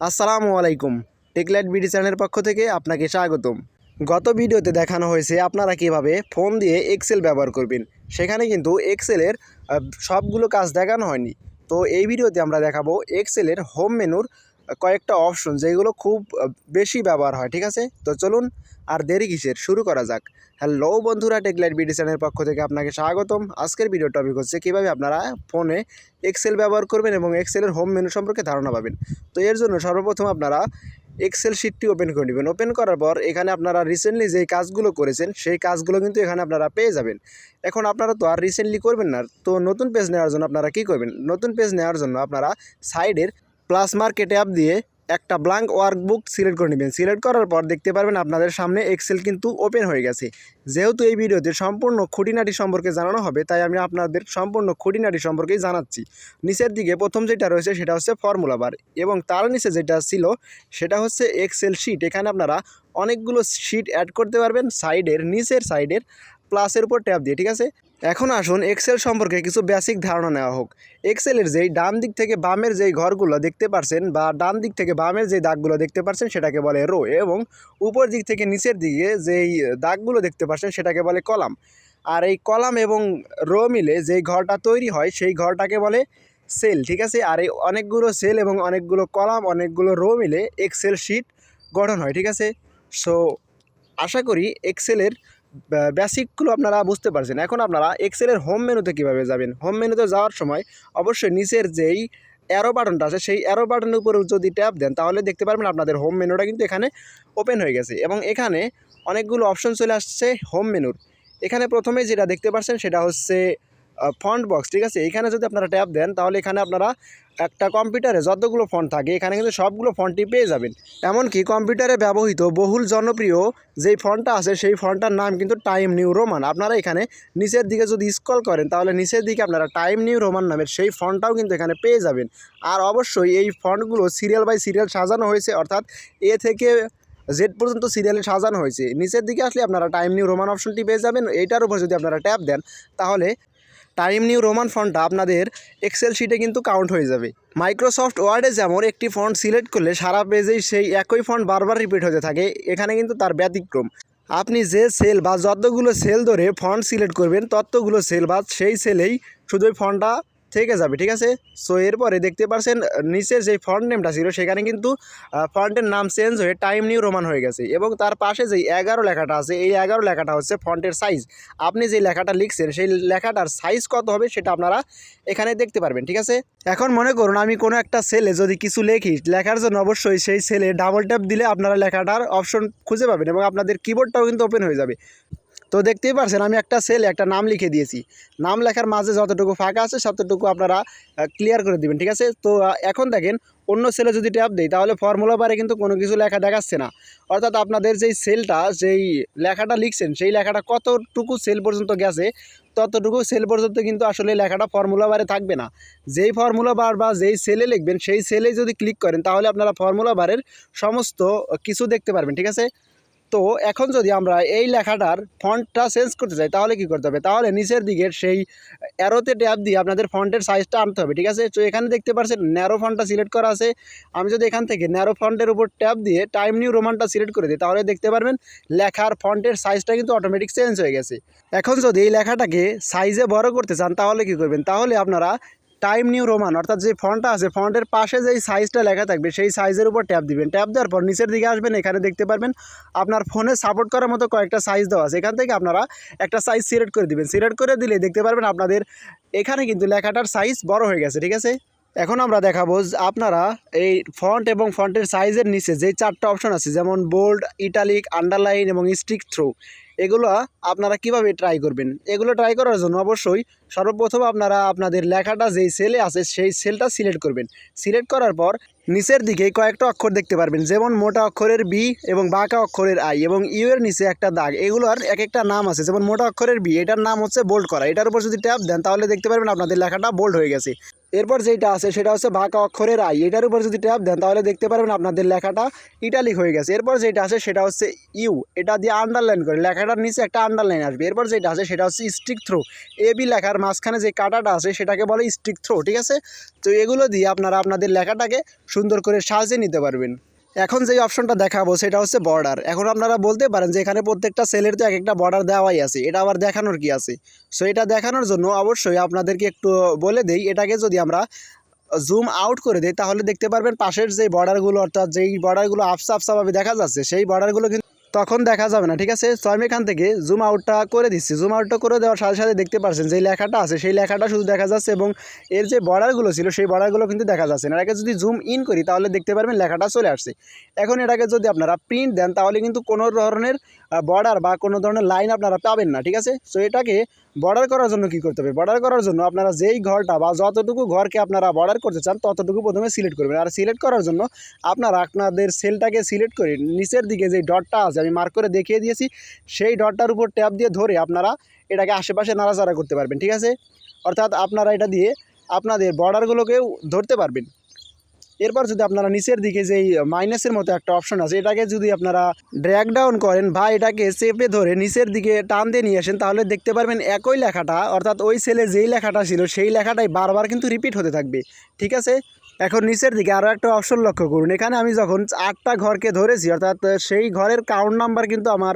আসসালামু আলাইকুম। টেকলাইট বিডি চ্যানেলের পক্ষ থেকে আপনাকে স্বাগতম। গত ভিডিওতে দেখানো হয়েছে আপনারা কীভাবে ফোন দিয়ে এক্সেল ব্যবহার করবেন। সেখানে কিন্তু এক্সেলের সবগুলো কাজ দেখানো হয়নি। তো এই ভিডিওতে আমরা দেখাবো এক্সেলের হোম মেনুর কয়েকটা অপশন যেগুলো খুব বেশি ব্যবহার হয়, ঠিক আছে? তো চলুন আর দেরি কিসের? শুরু করা যাক। হ্যালো বন্ধুরা টেকলাইট বিডি চ্যানেলের পক্ষ থেকে আপনাকে স্বাগতম। আজকের ভিডিও টপিক হচ্ছে কীভাবে আপনারা ফোনে এক্সেল ব্যবহার করবেন এবং এক্সেলের হোম মেনু সম্পর্কে ধারণা পাবেন। তো এর জন্য সর্বপ্রথম আপনারা এক্সেল শিটটি ওপেন করে নেবেন। ওপেন করার পর এখানে আপনারা রিসেন্টলি যেই কাজগুলো করেছেন, সেই কাজগুলো কিন্তু এখানে আপনারা পেয়ে যাবেন। এখন আপনারা তো আর রিসেন্টলি করবেন না, তো নতুন পেজ নেওয়ার জন্য আপনারা কী করবেন? নতুন পেজ নেওয়ার জন্য আপনারা সাইডের প্লাস মার্কেট অ্যাপ দিয়ে একটা ব্ল্যাঙ্ক ওয়ার্কবুক সিলেক্ট করে নেবেন। সিলেক্ট করার পর দেখতে পারবেন আপনাদের সামনে এক্সেল কিন্তু ওপেন হয়ে গেছে। যেহেতু এই ভিডিওতে সম্পূর্ণ খুঁটিনাটি সম্পর্কে জানানো হবে, তাই আমি আপনাদের সম্পূর্ণ খুঁটিনাটি সম্পর্কেই জানাচ্ছি। নিচের দিকে প্রথম যেটা রয়েছে সেটা হচ্ছে ফর্মুলা বার এবং তার নিচে যেটা ছিল সেটা হচ্ছে এক্সেল শিট এখানে আপনারা অনেকগুলো শিট অ্যাড করতে পারবেন সাইডের নিচের সাইডের প্লাসের উপর ট্যাপ দিয়ে, ঠিক আছে? এখন আসুন এক্সেল সম্পর্কে কিছু বেসিক ধারণা নেওয়া হোক। এক্সেলের যেই ডান দিক থেকে বামের যেই ঘরগুলো দেখতে পারছেন বা ডান দিক থেকে বামের যেই দাগগুলো দেখতে পারছেন সেটাকে বলে রো এবং উপর দিক থেকে নিচের দিকে যেই দাগগুলো দেখতে পারছেন সেটাকে বলে কলাম। আর এই কলাম এবং রো মিলে যেই ঘরটা তৈরি হয় সেই ঘরটাকে বলে সেল ঠিক আছে? আর এই অনেকগুলো সেল এবং অনেকগুলো কলাম, অনেকগুলো রো মিলে এক্সেল শিট গঠন হয়, ঠিক আছে? সো আশা করি এক্সেলের বেসিকগুলো আপনারা বুঝতে পারছেন। এখন আপনারা এক্সেলের হোম মেনুতে কীভাবে যাবেন? হোম মেনুতে যাওয়ার সময় অবশ্যই নিচের যেই অ্যারো বাটনটা আছে, সেই অ্যারো বাটনের উপরে যদি ট্যাপ দেন, তাহলে দেখতে পারবেন আপনাদের হোম মেনুটা কিন্তু এখানে ওপেন হয়ে গেছে। এবং এখানে অনেকগুলো অপশন চলে আসছে হোম মেনুর এখানে প্রথমে যেটা দেখতে পাচ্ছেন, সেটা হচ্ছে ফন্ট বক্স ঠিক আছে? এখানে যদি আপনারা ট্যাপ দেন, তাহলে এখানে আপনারা একটা কম্পিউটারে যতগুলো ফন্ট থাকে, এখানে কিন্তু সবগুলো ফন্টই পেয়ে যাবেন। এমনকি কম্পিউটারে ব্যবহৃত বহুল জনপ্রিয় যেই ফন্টটা আছে, সেই ফন্টটার নাম কিন্তু টাইম নিউ রোমান আপনারা এখানে নিচের দিকে যদি স্ক্রল করেন, তাহলে নিচের দিকে আপনারা টাইম নিউ রোমান নামের সেই ফন্টটাও কিন্তু এখানে পেয়ে যাবেন। আর অবশ্যই এই ফন্টগুলো সিরিয়াল বাই সিরিয়াল সাজানো হয়েছে, অর্থাৎ এ থেকে জেড পর্যন্ত সিরিয়ালে সাজানো হয়েছে। নিচের দিকে আসলে আপনারা টাইম নিউ রোমান অপশনটি পেয়ে যাবেন। এইটার উপর যদি আপনারা ট্যাপ দেন, তাহলে টাইম নিউ রোমান ফন্টটা আপনাদের এক্সেল শিটে কিন্তু কাউন্ট হয়ে যাবে। মাইক্রোসফট ওয়ার্ডে যেমন একটি ফন্ট সিলেক্ট করলে সারা পেজেই সেই একই ফন্ট বারবার রিপিট হতে থাকে, এখানে কিন্তু তার ব্যতিক্রম। আপনি যে সেল বা যতগুলো সেল ধরে ফন্ট সিলেক্ট করবেন, ততগুলো সেল বা সেই সেলেই শুধু ওই ফন্টটা থেকে যাবে, ঠিক আছে? সো এরপরে দেখতে পাচ্ছেন নিচের যে ফন্ট নেমটা ছিল, সেখানে কিন্তু ফন্টের নাম চেঞ্জ হয়ে টাইম নিউ রোমান হয়ে গেছে এবং তার পাশে যেই এগারো লেখাটা আছে, এই এগারো লেখাটা হচ্ছে ফন্টের সাইজ আপনি যে লেখাটা লিখছেন, সেই লেখাটার সাইজ কত হবে সেটা আপনারা এখানে দেখতে পারবেন, ঠিক আছে? এখন মনে করুন, আমি কোনো একটা সেলে যদি কিছু লেখি, লেখার জন্য অবশ্যই সেই সেলে ডাবল ট্যাপ দিলে আপনারা লেখাটার অপশন খুঁজে পাবেন এবং আপনাদের কিবোর্ডটাও কিন্তু ওপেন হয়ে যাবে। তো দেখতেই পারছেন, আমি একটা সেলে একটা নাম লিখে দিয়েছি। নাম লেখার মাঝে যতটুকু ফাঁকা আছে ততটুকু আপনারা ক্লিয়ার করে দিবেন, ঠিক আছে? তো এখন দেখেন, অন্য সেলে যদি ট্যাপ দেই, তাহলে ফর্মুলা বারে কিন্তু কোনো কিছু লেখা দেখাচ্ছে না। অর্থাৎ আপনাদের যেই সেলটা যেই লেখাটা লিখছেন, সেই লেখাটা কতটুকু সেল পর্যন্ত গেছে, ততটুকু সেল পর্যন্ত কিন্তু আসলে লেখাটা ফর্মুলা বারে থাকবে না। যেই ফর্মুলা বার বা যেই সেলে লিখবেন, সেই সেলে যদি ক্লিক করেন, তাহলে আপনারা ফর্মুলা বারের সমস্ত কিছু দেখতে পারবেন, ঠিক আছে? তো এখন যদি আমরা এই লেখাটার ফন্টটা চেঞ্জ করতে চাই, তাহলে কি করতে হবে? তাহলে নিচের দিকের সেই অ্যারোতে ট্যাপ দিয়ে আপনাদের ফন্টের সাইজটা আনতে হবে, ঠিক আছে? তো এখানে দেখতে পাচ্ছেন ন্যারো ফন্টটা সিলেক্ট করা আছে। আমি যদি এখান থেকে ন্যারো ফন্টের উপর ট্যাপ দিয়ে টাইম নিউ রোমানটা সিলেক্ট করে দিই, তাহলে দেখতে পারবেন, লেখার ফন্টের সাইজটা কিন্তু অটোমেটিক চেঞ্জ হয়ে গেছে। এখন যদি এই লেখাটাকে সাইজে বড় করতে চান, তাহলে কি করবেন? তাহলে আপনারা টাইম নিউ রোমান অর্থাৎ যে ফন্টটা আছে ফন্টের পাশে যেই সাইজটা লেখা থাকবে, সেই সাইজের উপর ট্যাপ দিবেন। ট্যাপ দেওয়ার পর নিচের দিকে আসবেন, এখানে দেখতে পারবেন আপনার ফোনে সাপোর্ট করার মতো কয়েকটা সাইজ দেওয়া আছে। এখান থেকে আপনারা একটা সাইজ সিলেক্ট করে দিবেন। সিলেক্ট করে দিলে দেখতে পারবেন আপনাদের এখানে কিন্তু লেখাটার সাইজ বড় হয়ে গেছে, ঠিক আছে? এখন আমরা দেখাবো আপনারা এই ফন্ট এবং ফন্টের সাইজের নিচে যে চারটা অপশন আছে, যেমন বোল্ড ইটালিক আন্ডারলাইন এবং স্টিক থ্রো এগুলো আপনারা কীভাবে ট্রাই করবেন? এগুলো ট্রাই করার জন্য অবশ্যই সর্বপ্রথম আপনারা আপনাদের লেখাটা যেই সেলে আছে, সেই সেলটা সিলেক্ট করবেন। সিলেক্ট করার পর নিচের দিকে কয়েকটা অক্ষর দেখতে পারবেন, যেমন মোটা অক্ষরের বি এবং বাঁকা অক্ষরের আই এবং ইউ এর নিচে একটা দাগ। এগুলোর এক একটা নাম আছে, যেমন মোটা অক্ষরের বি এটার নাম হচ্ছে বোল্ড করা। এটার উপর যদি ট্যাপ দেন, তাহলে দেখতে পারবেন আপনাদের লেখাটা বোল্ড হয়ে গেছে। এরপর যেটা আছে, সেটা হচ্ছে বাঁকা অক্ষরের আই। এটার উপর যদি ট্যাপ দেন, তাহলে দেখতে পারবেন আপনাদের লেখাটা ইটালিক হয়ে গেছে। এরপর যেটা আছে, সেটা হচ্ছে ইউ এটা দিয়ে আন্ডারলাইন করে, লেখাটার নিচে একটা আন্ডারলাইন আসবে। এরপর যেটা আছে, সেটা হচ্ছে স্টিক থ্রো এ, বি লেখার মাঝখানে যে কাটাটা আছে, সেটাকে বলে স্টিক থ্রো ঠিক আছে? তো এগুলো দিয়ে আপনারা আপনাদের লেখাটাকে সুন্দর করে সাজিয়ে নিতে পারবেন। এখন যেই অপশনটা দেখাবো সেটা হচ্ছে বর্ডার এখন আপনারা বলতে পারেন যে এখানে প্রত্যেকটা সেলের তো এক একটা বর্ডার দেওয়াই আছে, এটা আবার দেখানোর কি আছে? সো এটা দেখানোর জন্য অবশ্যই আপনাদেরকে একটু বলে দেই, এটাকে যদি আমরা জুম আউট করে দিই, তাহলে দেখতে পারবেন পাশের যে বর্ডারগুলো অর্থাৎ যেই বর্ডারগুলো আফসা আফসাভাবে দেখা যাচ্ছে, সেই বর্ডারগুলো কিন্তু তখন দেখা যাবে না, ঠিক আছে? তো আমি এখান থেকে জুম আউটটা করে দিচ্ছি। জুম আউটটা করে দেওয়ার সাথে সাথে দেখতে পাচ্ছেন যে লেখাটা আছে, সেই লেখাটা শুধু দেখা যাচ্ছে এবং এর যে বর্ডারগুলো ছিল, সেই বর্ডারগুলো কিন্তু দেখা যাচ্ছে না। এটাকে যদি জুম ইন করি, তাহলে দেখতে পারবেন লেখাটা চলে আসছে। এখন এটাকে যদি আপনারা প্রিন্ট দেন, তাহলে কিন্তু কোনো ধরনের বর্ডার বা কোনো ধরনের লাইন আপনারা পাবেন না, ঠিক আছে? সো এটাকে বর্ডার করার জন্য কি করতে হবে? বর্ডার করার জন্য আপনারা যেই ঘরটা বা যতটুকু ঘরকে আপনারা বর্ডার করতে চান, ততটুকু প্রথমে সিলেক্ট করবেন। আর সিলেক্ট করার জন্য আপনারা আপনাদের সেলটাকে সিলেক্ট করে নিচের দিকে যে ডটটা আছে, আমি মার্ক করে দেখিয়ে দিয়েছি, সেই ডটটার উপর ট্যাপ দিয়ে ধরে আপনারা এটাকে আশেপাশে নাড়াচাড়া করতে পারবেন, ঠিক আছে? অর্থাৎ আপনারা এটা দিয়ে আপনাদের বর্ডারগুলোকেও ধরতে পারবেন। এরপর যদি আপনারা নিচের দিকে যেই মাইনাসের মতো একটা অপশন আছে, এটাকে যদি আপনারা ড্র্যাগ ডাউন করেন বা এটাকে চেপে ধরে নিচের দিকে টান দিয়ে নিয়ে আসেন, তাহলে দেখতে পারবেন একই লেখাটা, অর্থাৎ ওই সেলে যেই লেখাটা ছিল, সেই লেখাটাই বারবার কিন্তু রিপিট হতে থাকবে। ঠিক আছে? এখন নিচের দিকে আরও একটা অপশন লক্ষ্য করুন। এখানে আমি যখন আটটা ঘরকে ধরেছি, অর্থাৎ সেই ঘরের কাউন্ট নাম্বার কিন্তু আমার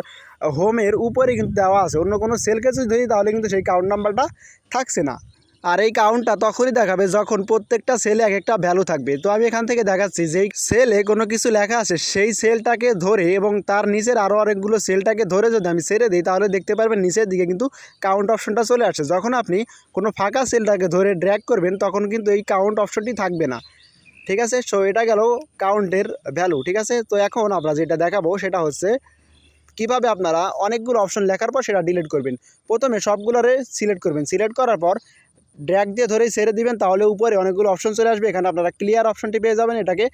হোমের উপরে কিন্তু দেওয়া আছে। অন্য কোনো সেলকে যদি ধরি, তাহলে কিন্তু সেই কাউন্ট নাম্বারটা থাকছে না। আর এই কাউন্টটা তখনই দেখাবে যখন প্রত্যেকটা সেলে এক একটা ভ্যালু থাকবে। তো আমি এখান থেকে দেখাচ্ছি, যেই সেলে কোনো কিছু লেখা আছে, সেই সেলটাকে ধরে এবং তার নিচের আরও অনেকগুলো সেলটাকে ধরে যদি আমি ছেড়ে দিই, তাহলে দেখতে পারবেন নিচের দিকে কিন্তু কাউন্ট অপশনটা চলে আসছে। যখন আপনি কোনো ফাঁকা সেলটাকে ধরে ড্র্যাক করবেন, তখন কিন্তু এই কাউন্ট অপশনটি থাকবে না। ঠিক আছে? সো এটা গেল কাউন্টের ভ্যালু ঠিক আছে? তো এখন আমরা যেটা দেখাবো, সেটা হচ্ছে কীভাবে আপনারা অনেকগুলো অপশন লেখার পর সেটা ডিলিট করবেন। প্রথমে সবগুলোরে সিলেক্ট করবেন। সিলেক্ট করার পর ড্র্যাগ দিয়ে ধরেই ছেড়ে দিবেন, তাহলে উপরে অনেকগুলো অপশন চলে আসবে। এখানে আপনারা ক্লিয়ার অপশনটি পেয়ে যাবেন, এটাকে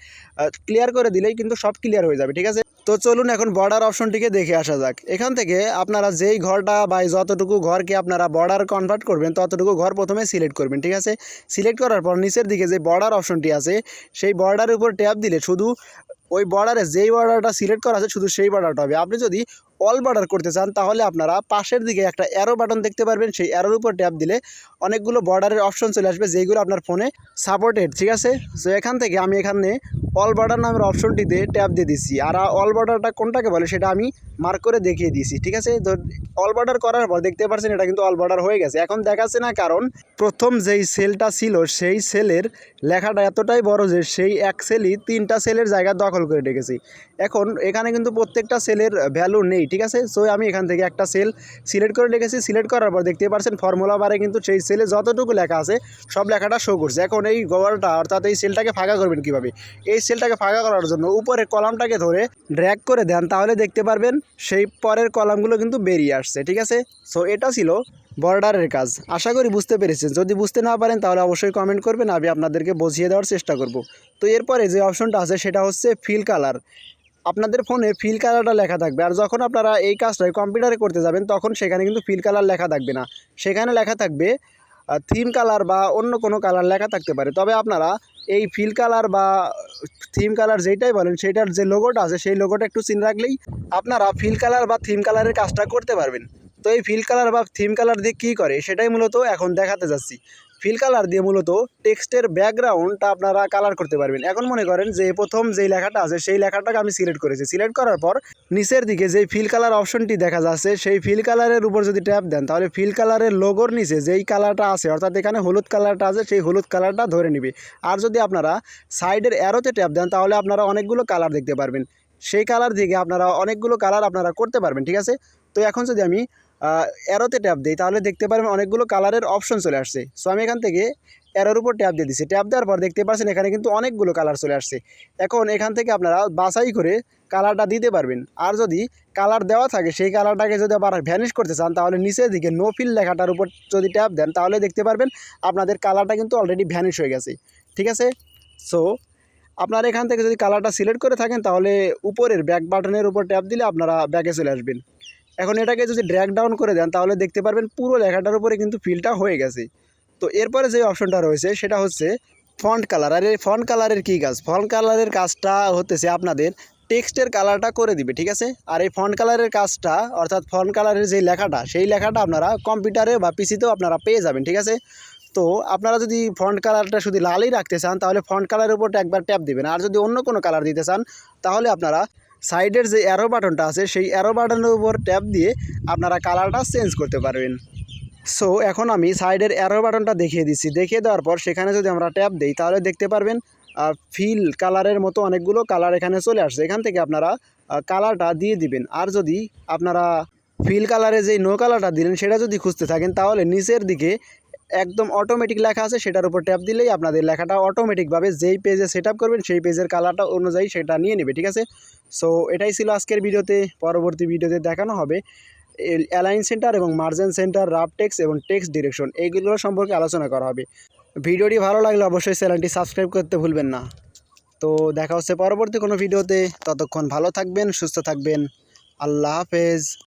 ক্লিয়ার করে দিলেই কিন্তু সব ক্লিয়ার হয়ে যাবে, ঠিক আছে? তো চলুন এখন বর্ডার অপশনটিকে দেখে আসা যাক। এখান থেকে আপনারা যেই ঘরটা বা যতটুকু ঘরকে আপনারা বর্ডার কনভার্ট করবেন, ততটুকু ঘর প্রথমে সিলেক্ট করবেন, ঠিক আছে? সিলেক্ট করার পর নিচের দিকে যে বর্ডার অপশনটি আছে, সেই বর্ডারের উপর ট্যাপ দিলে শুধু ওই বর্ডারে যেই বর্ডারটা সিলেক্ট করা আছে, শুধু সেই বর্ডারটা হবে। আপনি যদি অল বর্ডার করতে চান, তাহলে আপনারা পাশের দিকে একটা অ্যারো বাটন দেখতে পারবেন। সেই অ্যারোর উপর ট্যাপ দিলে অনেকগুলো বর্ডারের অপশন চলে আসবে, যেইগুলো আপনার ফোনে সাপোর্টেড ঠিক আছে? সো এখান থেকে আমি এখানে অল বর্ডার নামের অপশনটিতে ট্যাপ দিয়ে দিচ্ছি আর অল বর্ডারটা কোনটাকে বলে সেটা আমি মার্ক করে দেখিয়ে দিয়েছি ঠিক আছে? তো অল বর্ডার করার পর দেখতে পাচ্ছেন এটা কিন্তু অল বর্ডার হয়ে গেছে। এখন দেখাচ্ছে না কারণ প্রথম যেই সেলটা ছিল, সেই সেলের লেখাটা এতটাই বড় যে সেই এক সেলই তিনটা সেলের জায়গা দখল করে রেখেছি। এখন এখানে কিন্তু প্রত্যেকটা সেলের ভ্যালু নেই, ঠিক আছে? সো আমি এখান থেকে একটা সেল সিলেক্ট করে রেখেছি। সিলেক্ট করার পর দেখতে পাচ্ছেন ফর্মুলা বারে কিন্তু সেই সেলে যতটুকু লেখা আছে, সব লেখাটা শো করছে। এখন এই গোবরটা অর্থাৎ এই সেলটাকে ফাঁকা করবেন কীভাবে? এই সেলটাকে ফাঁকা করার জন্য উপরে কলামটাকে ধরে ড্র্যাগ করে দেন, তাহলে দেখতে পারবেন সেই পরের কলামগুলো কিন্তু বেরিয়ে আসছে, ঠিক আছে? সো এটা ছিল বর্ডারের কাজ। আশা করি বুঝতে পেরেছেন। যদি বুঝতে না পারেন, তাহলে অবশ্যই কমেন্ট করবেন, আমি আপনাদেরকে বুঝিয়ে দেওয়ার চেষ্টা করব। তো এরপরে যে অপশনটা আছে, সেটা হচ্ছে ফিল কালার আপনাদের ফোনে ফিল কালারটা লেখা থাকবে, আর যখন আপনারা এই কাজটা কম্পিউটারে করতে যাবেন, তখন সেখানে কিন্তু ফিল কালার লেখা থাকবে না। সেখানে লেখা থাকবে থিম কালার বা অন্য কোনো কালার লেখা থাকতে পারে। তবে আপনারা এই ফিল কালার বা থিম কালার যেটাই বলেন সেটার যে লোগোটা আছে, সেই লোগোটা একটু চিন রাখলেই আপনারা ফিল কালার বা থিম কালারের কাজটা করতে পারবেন। তো এই ফিল কালার বা থিম কালার দিয়ে কী করে, সেটাই মূলত এখন দেখাতে যাচ্ছি। ফিল কালার দিয়ে মূলত টেক্সটের ব্যাকগ্রাউন্ডটা আপনারা কালার করতে পারবেন। এখন মনে করেন যে প্রথম যেই লেখাটা আছে, সেই লেখাটাকে আমি সিলেক্ট করেছি। সিলেক্ট করার পর নিচের দিকে যেই ফিল কালার অপশনটি দেখা যাচ্ছে, সেই ফিল কালারের উপর যদি ট্যাপ দেন, তাহলে ফিল কালারের লোগোর নিচে যেই কালারটা আছে, অর্থাৎ এখানে হলুদ কালারটা আছে, সেই হলুদ কালারটা ধরে নিবে। আর যদি আপনারা সাইডের অ্যারোতে ট্যাপ দেন, তাহলে আপনারা অনেকগুলো কালার দেখতে পারবেন। সেই কালার থেকে আপনারা অনেকগুলো কালার আপনারা করতে পারবেন, ঠিক আছে? তো এখন যদি আমি অ্যারোতে ট্যাপ দিই, তাহলে দেখতে পারবেন অনেকগুলো কালারের অপশন চলে আসছে। সো আমি এখান থেকে অ্যারোর উপর ট্যাপ দিয়ে দিচ্ছি ট্যাপ দেওয়ার পর দেখতে পাচ্ছেন এখানে কিন্তু অনেকগুলো কালার চলে আসছে। এখন এখান থেকে আপনারা বাছাই করে কালারটা দিতে পারবেন। আর যদি কালার দেওয়া থাকে, সেই কালারটাকে যদি আবার ভ্যানিশ করতে চান, তাহলে নিচের দিকে নো ফিল লেখাটার উপর যদি ট্যাপ দেন, তাহলে দেখতে পারবেন আপনাদের কালারটা কিন্তু অলরেডি ভ্যানিশ হয়ে গেছে। ঠিক আছে? সো আপনারা এখান থেকে যদি কালারটা সিলেক্ট করে থাকেন, তাহলে উপরের ব্যাক বাটনের উপর ট্যাপ দিলে আপনারা ব্যাকে চলে আসবেন। এখন এটাকে যদি ড্র্যাক ডাউন করে দেন, তাহলে দেখতে পারবেন পুরো লেখাটার উপরে কিন্তু ফিলটা হয়ে গেছে। তো এরপরে যে অপশনটা রয়েছে, সেটা হচ্ছে ফন্ট কালার আর এই ফন্ট কালারের কী কাজ? ফন্ট কালারের কাজটা হতেছে আপনাদের টেক্সটের কালারটা করে দিবে, ঠিক আছে? আর এই ফন্ট কালারের কাজটা, অর্থাৎ ফন্ট কালারের যে লেখাটা, সেই লেখাটা আপনারা কম্পিউটারে বা পিসিতেও আপনারা পেয়ে যাবেন, ঠিক আছে? তো আপনারা যদি ফন্ট কালারটা শুধু লালই রাখতে চান, তাহলে ফন্ট কালারের উপরটা একবার ট্যাপ দিবেন। আর যদি অন্য কোনো কালার দিতে চান, তাহলে আপনারা সাইডের যে অ্যারো বাটনটা আছে, সেই অ্যারো বাটনের উপর ট্যাপ দিয়ে আপনারা কালারটা চেঞ্জ করতে পারবেন। সো এখন আমি সাইডের অ্যারো বাটনটা দেখিয়ে দিচ্ছি। দেখিয়ে দেওয়ার পর সেখানে যদি আমরা ট্যাপ দিই, তাহলে দেখতে পারবেন ফিল কালারের মতো অনেকগুলো কালার এখানে চলে আসছে। এখান থেকে আপনারা কালারটা দিয়ে দিবেন। আর যদি আপনারা ফিল কালারে যেই নো কালারটা দিলেন, সেটা যদি খুঁজতে থাকেন, তাহলে নিচের দিকে একদম অটোমেটিক লেখা আছে, সেটার উপর ট্যাপ দিলেই আপনাদের লেখাটা অটোমেটিকভাবে যেই পেজে সেট করবেন, সেই পেজের কালারটা অনুযায়ী সেটা নিয়ে নেবে, ঠিক আছে? সো এটাই ছিল আজকের ভিডিওতে। পরবর্তী ভিডিওতে দেখানো হবে অ্যালাইন সেন্টার এবং মার্জেন সেন্টার রাফ টেক্স এবং টেক্সট ডিরেকশন এইগুলো সম্পর্কে আলোচনা করা হবে। ভিডিওটি ভালো লাগলে অবশ্যই চ্যানেলটি সাবস্ক্রাইব করতে ভুলবেন না। তো, দেখা হচ্ছে পরবর্তী কোনো ভিডিওতে। ততক্ষণ ভালো থাকবেন, সুস্থ থাকবেন। আল্লাহ হাফেজ।